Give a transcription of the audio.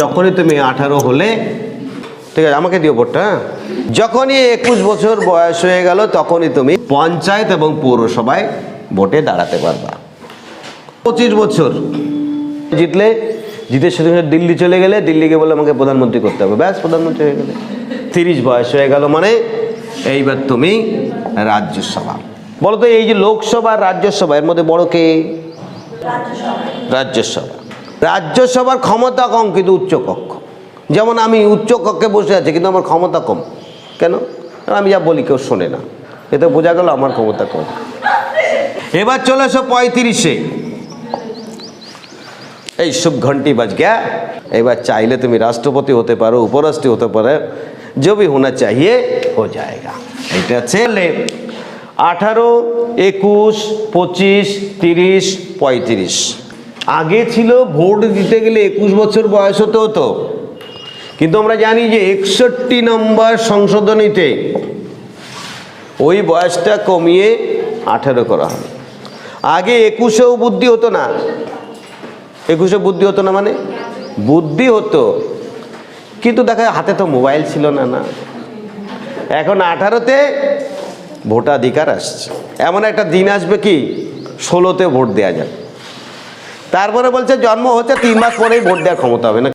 যখনই তুমি আঠারো হলে, ঠিক আছে, আমাকে দিও ভোটটা হ্যাঁ? যখনই একুশ বছর বয়স হয়ে গেল, তখনই তুমি পঞ্চায়েত এবং পৌরসভায় ভোটে দাঁড়াতে পারবা। পঁচিশ বছর জিতলে, জিতের সাথে দিল্লি চলে গেলে, দিল্লিকে বলে আমাকে প্রধানমন্ত্রী করতে হবে। ব্যাস, প্রধানমন্ত্রী হয়ে গেলে। তিরিশ বয়স হয়ে গেল মানে এইবার তুমি রাজ্যসভা। বলো তো, এই যে লোকসভা রাজ্যসভা, এর মধ্যে বড় কে? রাজ্যসভা। রাজ্যসভার ক্ষমতা কম, কিন্তু উচ্চকক্ষ। যেমন আমি উচ্চকক্ষে বসে আছি, কিন্তু আমার ক্ষমতা কম। কেন? আমি যা বলি কেউ শোনে না। এতে বোঝা গেল আমার ক্ষমতা কম। এবার চলে এসো পঁয়ত্রিশে। এই শুভ ঘন্টি বাজ গ্যা এবার চাইলে তুমি রাষ্ট্রপতি হতে পারো, উপরাষ্ট্রপতি হতে পারো যে হোনা চাহিয়ে হো যায়গা। এটা হচ্ছে আঠারো, একুশ, পঁচিশ, তিরিশ, পঁয়ত্রিশ। আগে ছিল ভোট দিতে গেলে একুশ বছর বয়স হতে হতো। কিন্তু আমরা জানি যে একষট্টি নম্বর সংশোধনীতে ওই বয়সটা কমিয়ে আঠেরো করা হবে। আগে একুশেও বুদ্ধি হতো না। একুশে বুদ্ধি হতো না মানে? বুদ্ধি হতো। কিন্তু দেখা হাতে তো মোবাইল ছিল না না। এখন আঠারোতে ভোটাধিকার আসছে। এমন একটা দিন আসবে কি? ষোলোতে ভোট দেওয়া যাবে। তারপরে বলছে জন্ম হচ্ছে তিন মাস পরেই ভোট দেওয়ার ক্ষমতা হবে। না